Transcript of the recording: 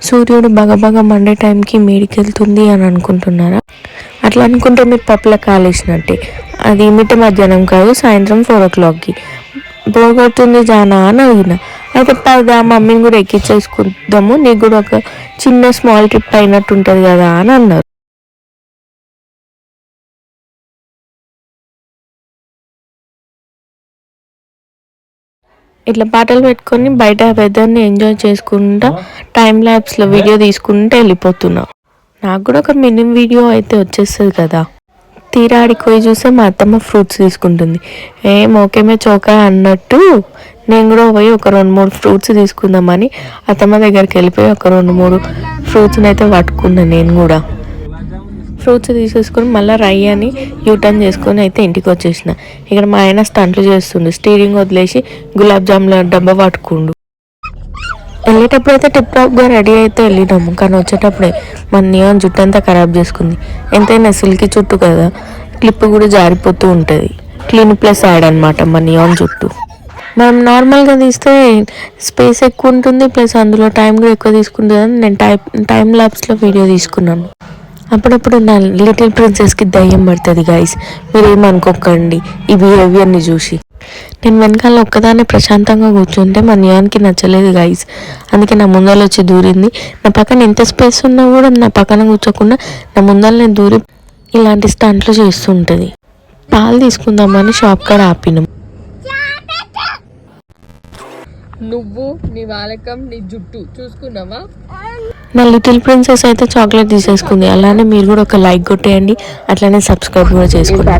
సూర్యుడు బగబగ మండే టైంకి మేడికెళ్తుంది అని అనుకుంటున్నారా? అట్లా అనుకుంటే మీరు పప్పుల కాలేసినట్టే. అది మిట్ట మధ్యాహ్నం కాదు సాయంత్రం ఫోర్ ఓ క్లాక్కి పోగొడుతుంది జానా అని అడిగిన. అయితే పదా మమ్మీని కూడా ఎక్కించేసుకుందాము నీకు కూడా ఒక చిన్న స్మాల్ ట్రిప్ అయినట్టు ఉంటుంది కదా అని అన్నారు. ఇట్లా పాటలు పెట్టుకొని బయట వెదర్ని ఎంజాయ్ చేసుకుంటా టైం ల్యాబ్స్లో వీడియో తీసుకుంటే వెళ్ళిపోతున్నా. నాకు కూడా ఒక మినిమం వీడియో అయితే వచ్చేస్తుంది కదా. తీరా ఆడికి పోయి చూస్తే మా అత్తమ్మ ఫ్రూట్స్ తీసుకుంటుంది. ఏం ఓకేమే చోకా అన్నట్టు నేను కూడా పోయి ఒక రెండు మూడు ఫ్రూట్స్ తీసుకుందామని అత్తమ్మ దగ్గరికి వెళ్ళిపోయి ఒక రెండు మూడు ఫ్రూట్స్ని అయితే పట్టుకున్నాను నేను కూడా. ఫ్రూట్స్ తీసేసుకొని మళ్ళీ రై అని యూటర్న్ చేసుకొని అయితే ఇంటికి వచ్చేసిన. ఇక్కడ మా ఆయన స్టంట్లు చేస్తుండు. స్టీరింగ్ వదిలేసి గులాబ్ జాముల డబ్బా పట్టుకుండు. వెళ్ళేటప్పుడు అయితే టిప్ టాప్గా రెడీ అయితే వెళ్ళినాము. కానీ వచ్చేటప్పుడే మన నియాన్ జుట్టు అంతా ఖరాబ్ చేసుకుంది. ఎంతైనా సిల్కి చుట్టూ కదా. క్లిప్ కూడా జారిపోతూ ఉంటుంది. క్లీన్ ప్లస్ యాడ్ అనమాట మన నియాన్ జుట్టు. మనం నార్మల్గా తీస్తే స్పేస్ ఎక్కువ ఉంటుంది. ప్లస్ అందులో టైం కూడా ఎక్కువ తీసుకుంటుంది అని నేను టైం టైం ల్యాబ్స్లో వీడియో తీసుకున్నాను. అప్పుడప్పుడు నా లిటిల్ ప్రిన్సెస్కి దయ్యం పడుతుంది గాయస్ మీరేమనుకోకండి. ఈ బిహేవియర్ని చూసి. నేను వెనకాల ఒక్కదాన్ని ప్రశాంతంగా కూర్చుంటే మా నియానికి నచ్చలేదు గాయస్ అందుకే నా ముందర వచ్చి దూరింది. నా పక్కన ఎంత స్పేస్ ఉన్నా కూడా నా పక్కన కూర్చోకుండా నా ముందర నేను దూరి ఇలాంటి స్టంట్లు చేస్తుంటుంది. పాలు తీసుకుందామని షాప్ కాడ ఆపినాం. నువ్వు నీ వాలకం నీ జుట్టు. చూసుకున్నావా? నా లిటిల్ ప్రిన్సెస్ అయితే చాక్లెట్ తీసేసుకుంది. అలానే మీరు కూడా ఒక లైక్ కొట్టేయండి. అట్లానే సబ్స్క్రైబ్ కూడా చేసుకోండి.